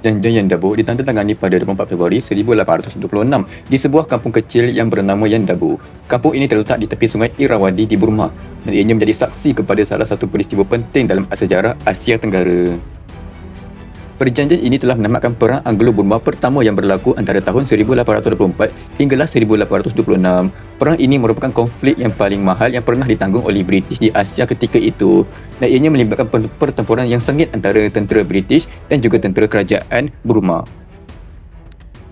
Perjanjian Yandabu ditandatangani pada 24 Februari 1826 di sebuah kampung kecil yang bernama Yandabu. Kampung ini terletak di tepi sungai Irrawaddy di Burma dan ianya menjadi saksi kepada salah satu peristiwa penting dalam sejarah Asia Tenggara. Perjanjian ini telah menamatkan Perang Anglo-Burma pertama yang berlaku antara tahun 1824 hinggalah 1826. Perang ini merupakan konflik yang paling mahal yang pernah ditanggung oleh British di Asia ketika itu dan ianya melibatkan pertempuran yang sengit antara tentera British dan juga tentera kerajaan Burma.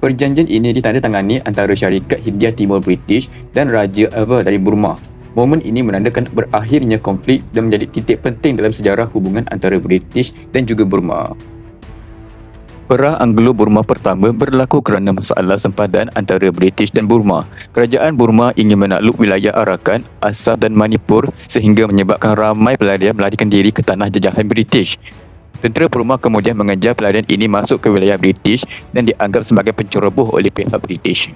Perjanjian ini ditandatangani antara syarikat Hindia Timur British dan Raja Ava dari Burma. Momen ini menandakan berakhirnya konflik dan menjadi titik penting dalam sejarah hubungan antara British dan juga Burma. Perang Anglo-Burma pertama berlaku kerana masalah sempadan antara British dan Burma. Kerajaan Burma ingin menakluk wilayah Arakan, Assam dan Manipur sehingga menyebabkan ramai pelarian melarikan diri ke tanah jajahan British. Tentera Burma kemudian mengejar pelarian ini masuk ke wilayah British dan dianggap sebagai penceroboh oleh pihak British.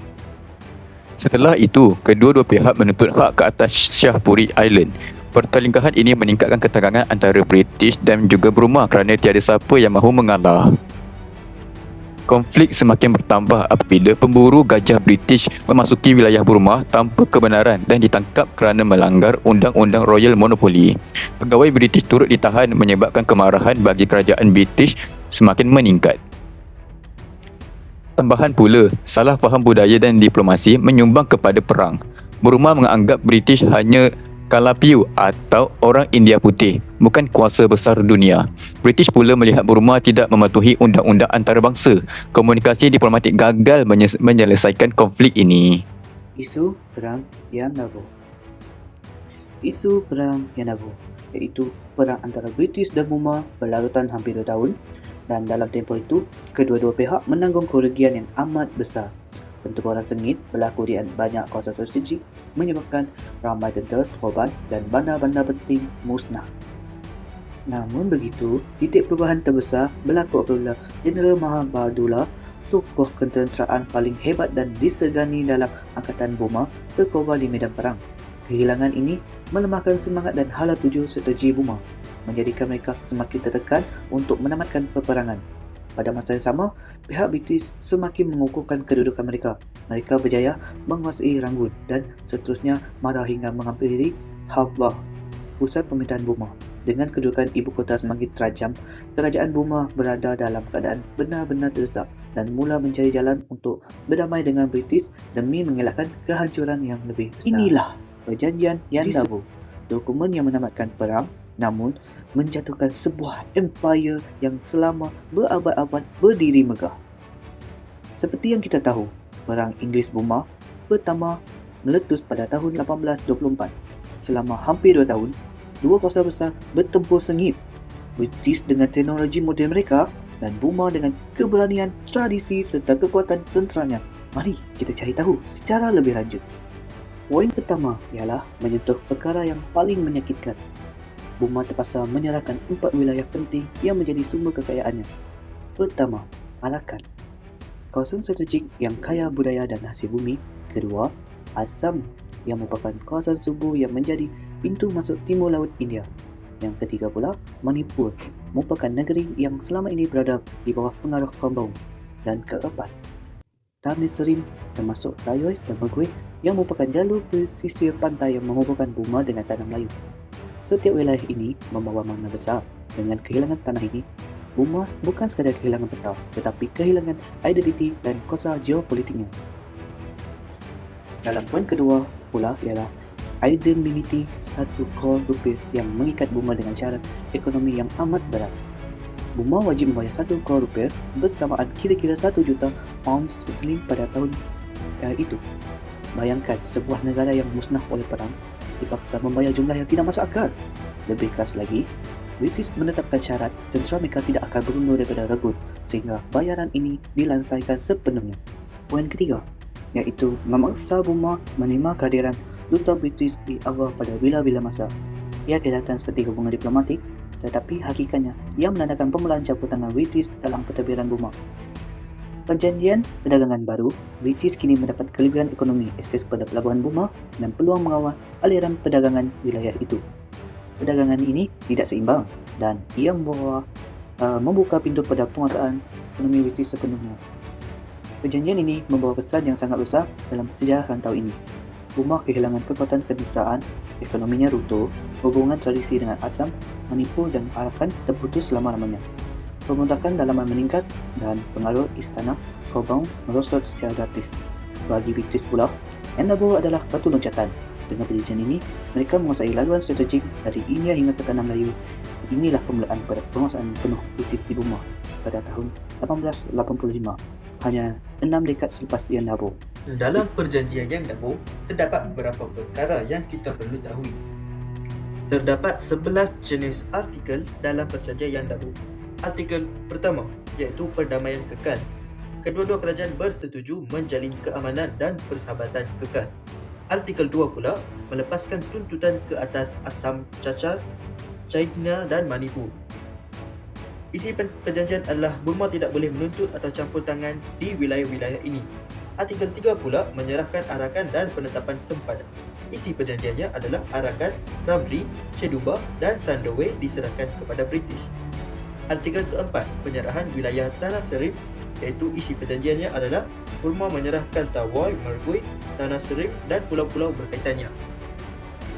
Setelah itu, kedua-dua pihak menuntut hak ke atas Shahpuri Island. Pertelingkahan ini meningkatkan ketegangan antara British dan juga Burma kerana tiada siapa yang mahu mengalah. Konflik semakin bertambah apabila pemburu gajah British memasuki wilayah Burma tanpa kebenaran dan ditangkap kerana melanggar Undang-Undang Royal Monopoly. Pegawai British turut ditahan menyebabkan kemarahan bagi kerajaan British semakin meningkat. Tambahan pula, salah faham budaya dan diplomasi menyumbang kepada perang. Burma menganggap British hanya Kalapiu atau orang India putih, bukan kuasa besar dunia. British pula melihat Burma tidak mematuhi undang-undang antarabangsa. Komunikasi diplomatik gagal menyelesaikan konflik ini. Isu Perang Yanabo Isu Perang Yanabo iaitu perang antara British dan Burma berlarutan hampir 2 tahun dan dalam tempoh itu, kedua-dua pihak menanggung kerugian yang amat besar Pertempuran sengit berlaku di banyak kawasan strategik menyebabkan ramai tentera korban dan bandar-bandar penting musnah. Namun begitu, titik perubahan terbesar berlaku apabila Jeneral Mahabadullah, tokoh ketenteraan paling hebat dan disegani dalam Angkatan Burma, terkorban di medan perang. Kehilangan ini melemahkan semangat dan hala tuju strategi Burma, menjadikan mereka semakin tertekan untuk menamatkan peperangan. Pada masa yang sama, pihak British semakin mengukuhkan kedudukan mereka. Mereka berjaya menguasai Rangoon dan seterusnya marah hingga menghampiri Havah, pusat pemerintahan Burma. Dengan kedudukan ibu kota semakin terancam, kerajaan Burma berada dalam keadaan benar-benar terdesak dan mula mencari jalan untuk berdamai dengan British demi mengelakkan kehancuran yang lebih besar. Inilah perjanjian Yandabu, dokumen yang menamatkan perang namun menjatuhkan sebuah empire yang selama berabad-abad berdiri megah. Seperti yang kita tahu, Perang Inggeris-Burma pertama meletus pada tahun 1824. Selama hampir dua tahun, dua kuasa besar bertempur sengit. British dengan teknologi moden mereka dan Burma dengan keberanian, tradisi serta kekuatan tenteranya. Mari kita cari tahu secara lebih lanjut. Poin pertama ialah menyentuh perkara yang paling menyakitkan Burma terpaksa menyerahkan empat wilayah penting yang menjadi sumber kekayaannya. Pertama, Arakan. Kawasan strategik yang kaya budaya dan hasil bumi. Kedua, Assam yang merupakan kawasan subuh yang menjadi pintu masuk timur laut India. Yang ketiga pula, Manipur merupakan negeri yang selama ini berada di bawah pengaruh kaum Dan keempat, Tamiserim termasuk Tayoy dan Megwe yang merupakan jalur pesisir pantai yang menghubungkan Burma dengan Tanah Melayu. Setiap wilayah ini membawa makna besar. Dengan kehilangan tanah ini, Burma bukan sekadar kehilangan peta, tetapi kehilangan identiti dan kuasa geopolitiknya. Dalam poin kedua pula ialah identity satu core rupiah yang mengikat Burma dengan syarat ekonomi yang amat berat. Burma wajib membayar satu core rupiah bersamaan kira-kira satu juta pound sterling pada tahun itu. Bayangkan sebuah negara yang musnah oleh perang dipaksa membayar jumlah yang tidak masuk akal. Lebih keras lagi, British menetapkan syarat tentera mereka tidak akan berundur daripada Ragut sehingga bayaran ini dilansaikan sepenuhnya. Poin ketiga, iaitu memaksa Burma menerima kehadiran duta British di awal pada bila-bila masa. Ia kelihatan seperti hubungan diplomatik, tetapi hakikatnya ia menandakan pemulaan campur tangan British dalam pentadbiran Burma. Perjanjian perdagangan baru, British kini mendapat kelebihan ekonomi akses pada pelabuhan Burma dan peluang mengawal aliran perdagangan wilayah itu. Perdagangan ini tidak seimbang dan ia membawa uh, membuka pintu pada penguasaan ekonomi British sepenuhnya. Perjanjian ini membawa pesan yang sangat besar dalam sejarah rantau ini. Burma kehilangan kekuatan kenegaraan, ekonominya runtuh, hubungan tradisi dengan Assam, Manipur dan Arakan terputus selama-lamanya. Pemberontakan dalaman meningkat dan pengaruh istana Kobong merosot secara gratis. Bagi British pula, Endeavour adalah batu loncatan. Dengan perjanjian ini, mereka menguasai laluan strategik dari India hingga ke Tanah Melayu. Inilah permulaan pada penguasaan penuh British di Burma pada tahun 1885, hanya enam dekad selepas Endeavour. Dalam perjanjian Dabo, terdapat beberapa perkara yang kita perlu tahu. Terdapat 11 jenis artikel dalam perjanjian Dabo. Artikel pertama iaitu perdamaian kekal. Kedua-dua kerajaan bersetuju menjalin keamanan dan persahabatan kekal. Artikel 2 pula melepaskan tuntutan ke atas Assam, Cacar, China dan Manipur. Isi perjanjian adalah Burma tidak boleh menuntut atau campur tangan di wilayah-wilayah ini. Artikel 3 pula menyerahkan arakan dan penetapan sempadan. Isi perjanjiannya adalah arakan Ramli, Cheduba dan Sandowe diserahkan kepada British. Artikel keempat, penyerahan wilayah Tanah Serim iaitu isi perjanjiannya adalah Burma menyerahkan Tawai, Mergui, Tanah Serim dan pulau-pulau berkaitannya.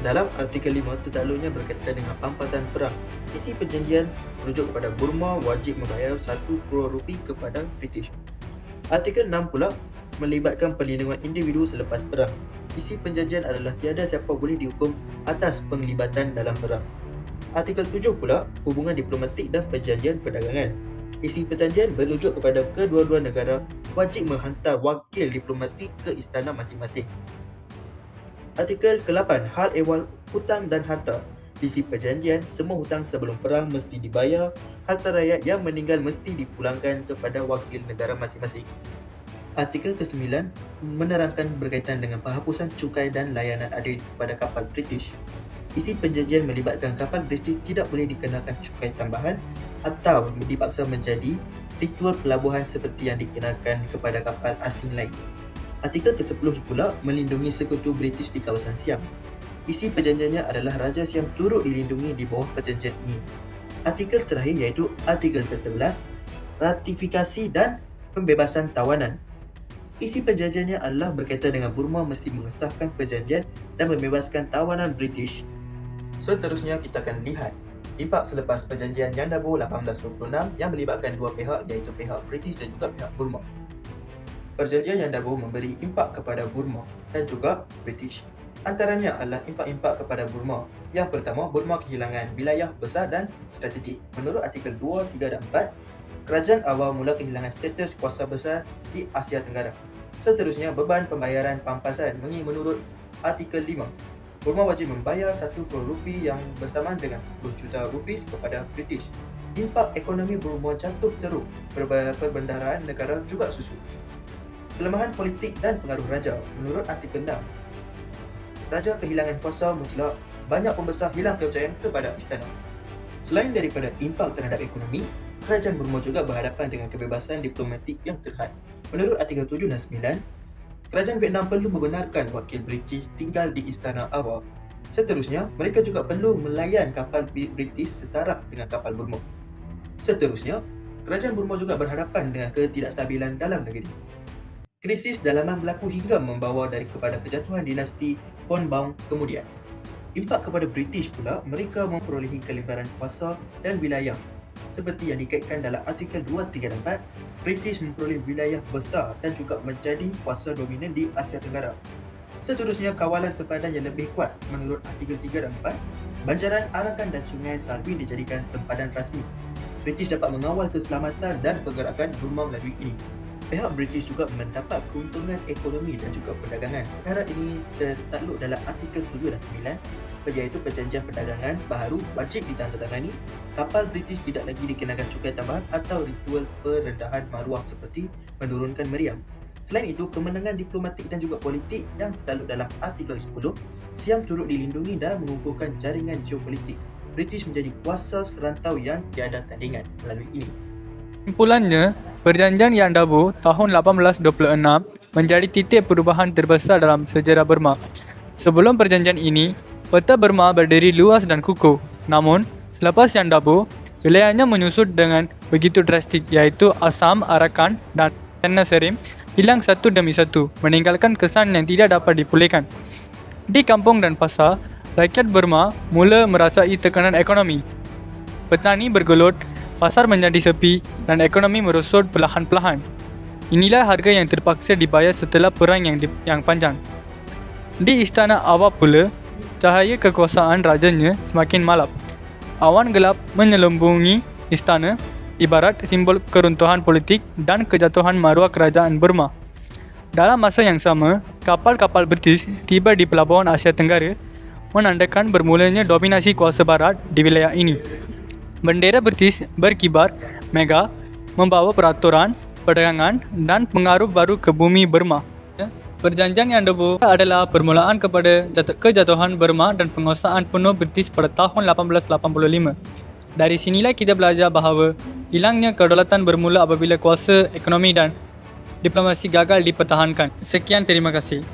Dalam artikel 5 tertakluknya berkaitan dengan pampasan perang. Isi perjanjian merujuk kepada Burma wajib membayar 1 crore rupi kepada British. Artikel 6 pula melibatkan perlindungan individu selepas perang. Isi perjanjian adalah tiada siapa boleh dihukum atas penglibatan dalam perang. Artikel 7 pula hubungan diplomatik dan perjanjian perdagangan. Isi perjanjian merujuk kepada kedua-dua negara wajib menghantar wakil diplomatik ke istana masing-masing. Artikel ke-8 Hal ehwal hutang dan harta Isi perjanjian, semua hutang sebelum perang mesti dibayar, harta rakyat yang meninggal mesti dipulangkan kepada wakil negara masing-masing. Artikel ke-9 menerangkan berkaitan dengan penghapusan cukai dan layanan adil kepada kapal British. Isi perjanjian melibatkan kapal British tidak boleh dikenakan cukai tambahan atau dipaksa menjadi ritual pelabuhan seperti yang dikenakan kepada kapal asing lain. Artikel ke-10 pula melindungi sekutu British di kawasan Siam. Isi perjanjiannya adalah Raja Siam turut dilindungi di bawah perjanjian ini. Artikel terakhir iaitu Artikel ke-11 Ratifikasi dan Pembebasan Tawanan. Isi perjanjiannya adalah berkaitan dengan Burma mesti mengesahkan perjanjian dan membebaskan tawanan British. Seterusnya kita akan lihat impak selepas perjanjian Yandabo 1826 yang melibatkan dua pihak iaitu pihak British dan juga pihak Burma. Perjanjian Yandabo memberi impak kepada Burma dan juga British. Antaranya adalah impak-impak kepada Burma. Yang pertama, Burma kehilangan wilayah besar dan strategik. Menurut artikel 2, 3 dan 4, kerajaan awal mula kehilangan status kuasa besar di Asia Tenggara. Seterusnya, beban pembayaran pampasan menurut artikel 5. Burma wajib membayar 1 crore rupi yang bersamaan dengan 10 juta rupiah kepada British. Impak ekonomi Burma jatuh teruk, perbendaharaan negara juga susu. Pelemahan politik dan pengaruh raja menurut artikel 6. Raja kehilangan kuasa mutlak, banyak pembesar hilang kepercayaan kepada istana. Selain daripada impak terhadap ekonomi, kerajaan Burma juga berhadapan dengan kebebasan diplomatik yang terhad. Menurut artikel 7 dan 9, kerajaan Vietnam perlu membenarkan wakil British tinggal di istana awal. Seterusnya, mereka juga perlu melayan kapal British setaraf dengan kapal Burma. Seterusnya, kerajaan Burma juga berhadapan dengan ketidakstabilan dalam negeri. Krisis dalaman berlaku hingga membawa dari kepada kejatuhan dinasti Ponbaum kemudian. Impak kepada British pula, mereka memperolehi kelebaran kuasa dan wilayah. Seperti yang dikaitkan dalam artikel 2, 3 dan 4, British memperoleh wilayah besar dan juga menjadi kuasa dominan di Asia Tenggara. Seterusnya, kawalan sempadan yang lebih kuat menurut artikel 3 dan 4, banjaran Arakan dan Sungai Salween dijadikan sempadan rasmi. British dapat mengawal keselamatan dan pergerakan Burma melalui ini. Pihak British juga mendapat keuntungan ekonomi dan juga perdagangan. Perkara ini tertakluk dalam artikel 7 dan 9 iaitu perjanjian perdagangan baharu wajib ditandatangani. Kapal British tidak lagi dikenakan cukai tambahan atau ritual perendahan maruah seperti menurunkan meriam. Selain itu, kemenangan diplomatik dan juga politik yang tertakluk dalam artikel 10, Siam turut dilindungi dan mengukuhkan jaringan geopolitik. British menjadi kuasa serantau yang tiada tandingan melalui ini. Kesimpulannya, Perjanjian Yandabo tahun 1826 menjadi titik perubahan terbesar dalam sejarah Burma. Sebelum perjanjian ini, peta Burma berdiri luas dan kukuh. Namun, selepas Yandabo, wilayahnya menyusut dengan begitu drastik iaitu Assam, Arakan dan Tenasserim hilang satu demi satu meninggalkan kesan yang tidak dapat dipulihkan. Di kampung dan pasar, rakyat Burma mula merasai tekanan ekonomi. Petani bergelut, pasar menjadi sepi dan ekonomi merosot perlahan-perlahan. Inilah harga yang terpaksa dibayar setelah perang yang di, yang panjang. Di istana Awap pula, cahaya kekuasaan rajanya semakin malap. Awan gelap menyelubungi istana ibarat simbol keruntuhan politik dan kejatuhan maruah kerajaan Burma. Dalam masa yang sama, kapal-kapal British tiba di pelabuhan Asia Tenggara menandakan bermulanya dominasi kuasa barat di wilayah ini. Bendera British berkibar mega membawa peraturan, perdagangan dan pengaruh baru ke bumi Burma. Perjanjian yang debu adalah permulaan kepada jatuh, kejatuhan Burma dan penguasaan penuh British pada tahun 1885. Dari sinilah kita belajar bahawa hilangnya kedaulatan bermula apabila kuasa ekonomi dan diplomasi gagal dipertahankan. Sekian terima kasih.